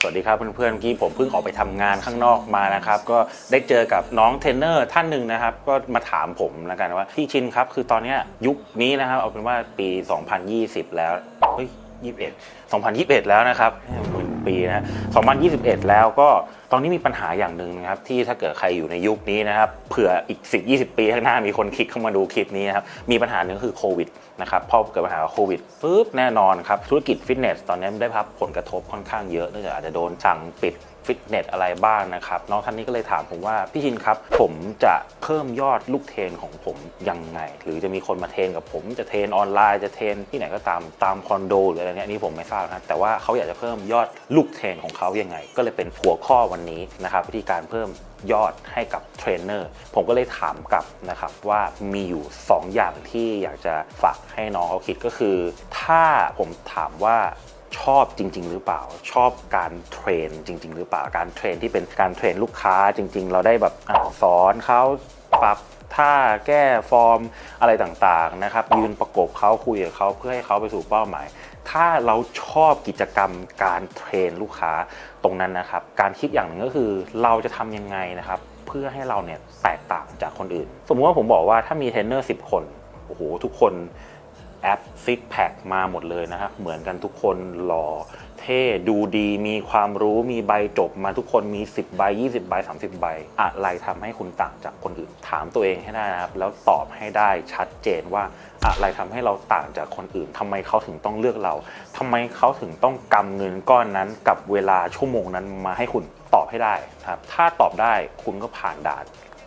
สวัสดีครับเพื่อนๆเมื่อกี้ผมเพิ่งออกไปทำงานข้างนอกมานะครับ ก็ได้เจอกับน้องเทรนเนอร์ท่านหนึ่งนะครับ ก็มาถามผมแล้วกันว่าพี่ชินครับ คือตอนนี้ยยุคนี้นะครับเอาเป็นว่าปี 2020 แล้วเฮ้ย21 2021 แล้วนะครับ ปีนะ2021 แล้วก็ตอนนี้มีปัญหาอย่างหนึ่งนะครับที่ถ้าเกิดใครอยู่ในยุคนี้นะครับเผื่ออีก 10 20 ปีข้างหน้ามีคนคลิกเข้ามาดูคลิปนี้นะครับมีปัญหาหนึ่งก็คือโควิดนะครับพอเกิดปัญหาโควิดปุ๊บแน่นอนครับธุรกิจฟิตเนสตอนนี้ได้รับผลกระทบค่อนข้างเยอะเนื่องจากอาจจะโดนสั่งปิด ฟิตเนสอะไรบ้างนะครับน้องท่านนี้ก็เลยถามผมว่าพี่ชินครับ ผมจะเพิ่มยอดลูกเทรนของผมยังไง หรือจะมีคนมาเทรนกับผมจะเทรนออนไลน์จะเทรนที่ไหนก็ตามตามคอนโดหรืออะไรเนี้ยนนี้ผมไม่ทราบนะแต่ว่าเขาอยากจะเพิ่มยอดลูกเทรนของเขายังไง ก็เลยเป็นหัวข้อวันนี้นะครับวิธีการเพิ่มยอดให้กับเทรนเนอร์ผมก็เลยถามกลับนะครับว่ามีอยู่ 2 อย่างที่อยากจะฝากให้น้องเขาคิดก็คือ ถ้าผมถามว่า ชอบจริง ๆ หรือเปล่า ชอบการเทรนจริง ๆ หรือเปล่าการเทรนที่เป็นการเทรนลูกค้าจริง ๆ เราได้แบบอสอนเขาปรับท่าแก้ฟอร์มอะไรต่างๆนะครับยืนประกบเขาคุยกับเขาเพื่อให้เขาไปสู่เป้าหมาย ถ้าเราชอบกิจกรรมการเทรนลูกค้าตรงนั้นนะครับ การคิดอย่างหนึ่งก็คือเราจะทำยังไงนะครับเพื่อให้เราเนี่ยแตกต่างจากคนอื่น สมมุติว่าผมบอกว่าถ้ามีเทรนเนอร์10 คนโอ้โหทุกคน แอปซิกแพคมาหมดเลยนะครับเหมือนกันทุกคนหล่อเท่ดูดีมีความรู้มีใบจบมาทุกคนมี 10 ใบ 20 ใบ 30 ใบ อะไรทำให้คุณต่างจากคนอื่น ถามตัวเองให้ได้นะครับ แล้วตอบให้ได้ชัดเจนว่าอะไรทำให้เราต่างจากคนอื่นทำไมเขาถึงต้องเลือกเราทำไมเขาถึงต้องกำเงินก้อนนั้นกับเวลาชั่วโมงนั้นมาให้คุณตอบให้ได้นะครับถ้าตอบได้คุณก็ผ่านด่าน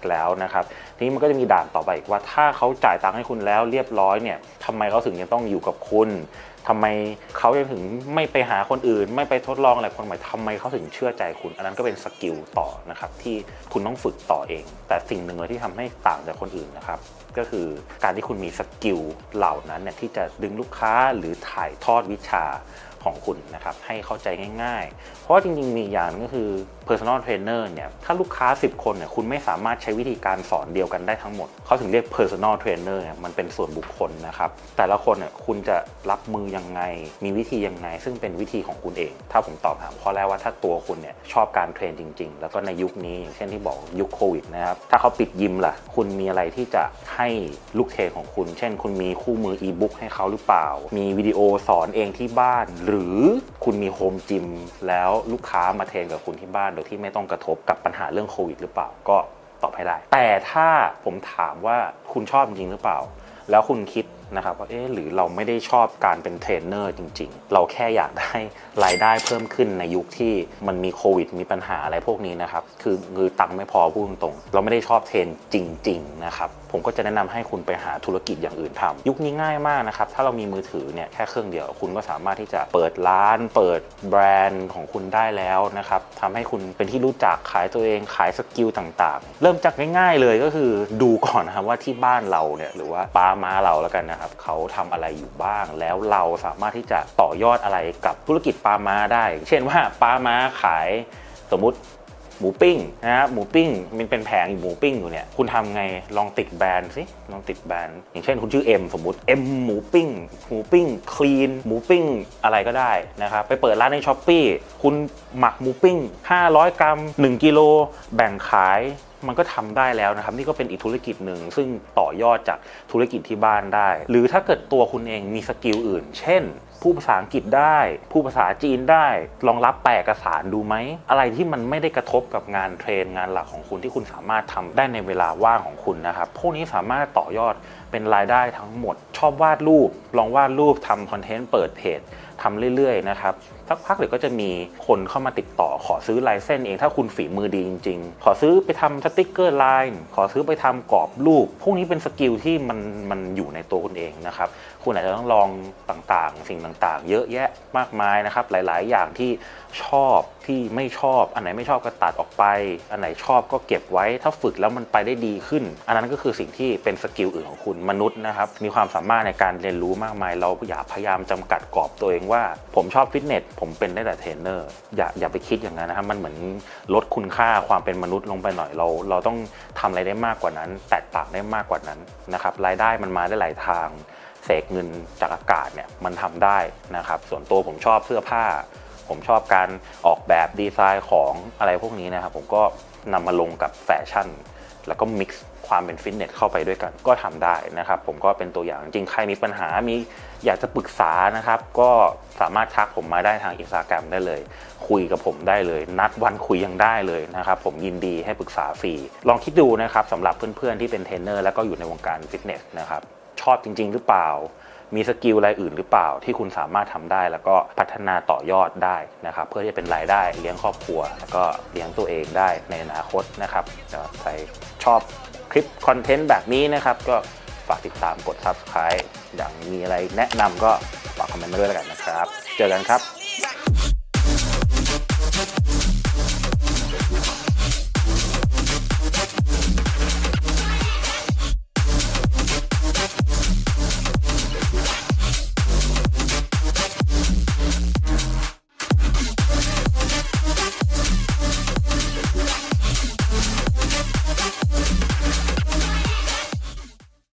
แล้วนะครับทีนี้มันก็จะมีด่านต่อไปอีกว่า ถ้าเขาจ่ายตังค์ให้คุณแล้วเรียบร้อยเนี่ยทำไมเขาถึงยังต้องอยู่กับคุณทำไมเขายังถึงไม่ไปหาคนอื่น ไม่ไปทดลองอะไรคนใหม่ทำไมเขาถึงเชื่อใจคุณ อันนั้นก็เป็นสกิลต่อนะครับที่คุณต้องฝึกต่อเอง แต่สิ่งหนึ่งเลยที่ทำให้ต่างจากคนอื่นนะครับก็คือการที่คุณมีสกิลเหล่านั้นเนี่ยที่จะดึงลูกค้าหรือถ่ายทอดวิชาของคุณนะครับให้เข้าใจง่าย ๆ เพราะว่าจริงๆมีอย่างก็คือ personal trainer เนี่ยถ้าลูกค้า 10 คนเนี่ยคุณไม่สามารถใช้วิธีการสอนเดียวกันได้ทั้งหมด เขาถึงเรียก personal trainer เนี่ยมันเป็นส่วนบุคคลนะครับ แต่ละคนเนี่ยคุณจะรับมือยังไง มีวิธียังไง ซึ่งเป็นวิธีของคุณเอง ถ้าผมตอบถามข้อแรกว่าถ้าตัวคุณเนี่ยชอบการเทรนจริง ๆ แล้วก็ในยุคนี้อย่างเช่นที่บอกยุคโควิดนะครับถ้าเขาปิดยิมล่ะ คุณมีอะไรที่จะให้ลูกเทรนของคุณ เช่น คุณมีคู่มืออีบุ๊กให้เขาหรือเปล่า มีวิดีโอสอนเองที่บ้าน หรือคุณมีโฮมจิมแล้วลูกค้ามาเทรนกับคุณที่บ้านโดยที่ไม่ต้องกระทบกับปัญหาเรื่องโควิดหรือเปล่าก็ตอบให้ได้ แต่ถ้าผมถามว่าคุณชอบจริงหรือเปล่า แล้วคุณคิด นะครับว่าเอ๊ะหรือเราไม่ได้ชอบการเป็นเทรนเนอร์จริง ๆ เราแค่อยากได้รายได้เพิ่มขึ้นในยุคที่มันมีโควิด มีปัญหาอะไรพวกนี้นะครับคือคือตังค์ไม่พอพูดตรงๆเราไม่ได้ชอบเทรนจริง ๆ นะครับ ผมก็จะแนะนำให้คุณไปหาธุรกิจอย่างอื่นทำยุคนี้ง่ายมากนะครับถ้าเรามีมือถือเนี่ยแค่เครื่องเดียว คุณก็สามารถที่จะเปิดร้าน เปิดแบรนด์ของคุณได้แล้วนะครับทำให้คุณเป็นที่รู้จักขายตัวเองขายสกิลต่างๆ เริ่มจากง่าย ๆ เลยก็คือดูก่อนนะครับว่าที่บ้านเราเนี่ยหรือว่าป้ามาเราแล้วกันนะครับเขาทำอะไรอยู่บ้าง แล้วเราสามารถที่จะต่อยอดอะไรกับธุรกิจปลาม้าได้ เช่นว่าปลาม้าขายสมมุติหมูปิ้งนะฮะหมูปิ้งมันเป็นแผงหมูปิ้งอยู่เนี่ยคุณทำไงลองติดแบรนด์สิลองติดแบรนด์อย่างเช่นคุณชื่อ M สมมติ M หมูปิ้งหมูปิ้งคลีนหมูปิ้งอะไรก็ได้นะครับไปเปิดร้านในช้อปปีคุณหมักหมูปิ้ง 500 กรัม 1 กิโลแบ่งขาย มันก็ทำได้แล้วนะครับ นี่ก็เป็นอีกธุรกิจหนึ่งซึ่งต่อยอดจากธุรกิจที่บ้านได้ หรือถ้าเกิดตัวคุณเองมีสกิลอื่น เช่นผู้ภาษาอังกฤษได้ ผู้ภาษาจีนได้ลองรับแปลเอกสารดูไหม อะไรที่มันไม่ได้กระทบกับงานเทรนงานหลักของคุณที่คุณสามารถทำได้ในเวลาว่างของคุณนะครับ พวกนี้สามารถต่อยอดเป็นรายได้ทั้งหมด ชอบวาดรูป ลองวาดรูปทำคอนเทนต์เปิดเพจ ทำเรื่อยๆนะครับสักพักเดี๋ยวก็จะมีคนเข้ามาติดต่อขอซื้อลายเส้นเองถ้าคุณฝีมือดีจริง ๆ ขอซื้อไปทำสติกเกอร์ลน์ขอซื้อไปทำกรอบรูป พวกนี้เป็นสกิลที่มันมันอยู่ในตัวคุณเองนะครับคุณอาจจะต้องลองต่างๆ สิ่งต่างๆ เยอะแยะมากมายนะครับหลายๆ อย่างที่ชอบที่ไม่ชอบ อันไหนไม่ชอบก็ตัดออกไป อันไหนชอบก็เก็บไว้ ถ้าฝึกแล้วมันไปได้ดีขึ้น อันนั้นก็คือสิ่งที่เป็นสกิลอื่นของคุณมนุษย์นะครับมีความสามารถในการเรียนรู้มากมาย เราอย่าพยายามจำกัดกรอบตัวเองว่าผมชอบฟิตเนสผมเป็นได้แต่เทรนเนอร์อย่าอย่าไปคิดอย่างนั้นนะครับมันเหมือนลดคุณค่าความเป็นมนุษย์ลงไปหน่อยเรา เราต้องทำอะไรได้มากกว่านั้น แตกต่างได้มากกว่านั้นนะครับรายได้มันมาได้หลายทางเสกเงินจากอากาศเนี่ยมันทำได้นะครับ ส่วนตัวผมชอบเสื้อผ้าผผมชอบการออกแบบดีไซน์ของอะไรพวกนี้นะครับ ผมก็นำมาลงกับแฟชั่น แล้วก็มิกซ์ความเป็นฟิตเนสเข้าไปด้วยกันก็ทำได้นะครับ ผมก็เป็นตัวอย่างจริงใครมีปัญหามีอยากจะปรึกษานะครับ ก็สามารถทักผมมาได้ทางอินสตาแกรมได้เลย คุยกับผมได้เลย นัดวันคุยยังได้เลยนะครับ ผมยินดีให้ปรึกษาฟรี ลองคิดดูนะครับสำหรับเพื่อนๆที่เป็นเทรนเนอร์แล้วก็อยู่ในวงการฟิตเนสนะครับ ชอบจริง ๆ หรือเปล่า มีสกิลอะไรอื่นหรือเปล่า ที่คุณสามารถทำได้ แล้วก็พัฒนาต่อยอดได้นะครับ เพื่อที่จะเป็นรายได้เลี้ยงครอบครัว แล้วก็เลี้ยงตัวเองได้ในอนาคตนะครับใครชอบคลิปคอนเทนต์แบบนี้นะครับ ก็ฝากติดตามกด subscribe อย่างมีอะไรแนะนำก็ฝากคอมเมนต์มาด้วยแล้วกันนะครับ เจอกันครับ